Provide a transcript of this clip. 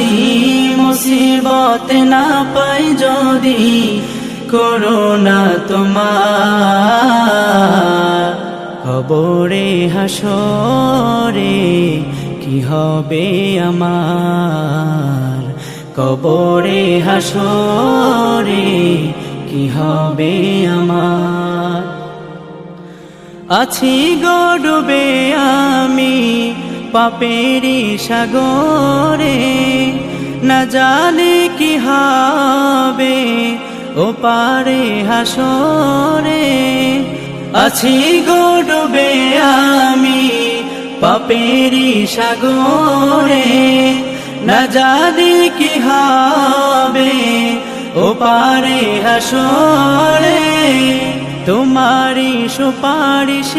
যদি মুসিবত না পাই, যদি করোনা তোমার খবরে, হাসরে, কি হবে আমার? কবরে হাসরে, কি হবে আমার? আছি গডবে পাপেরি সাগরে না জানে কি হবে, ও পারে হাসরে। আছি গডবে আমি পাপেরি সাগরে, না জানি কি হবে, ও পারে হাসরে। তোমারি সুপারিশ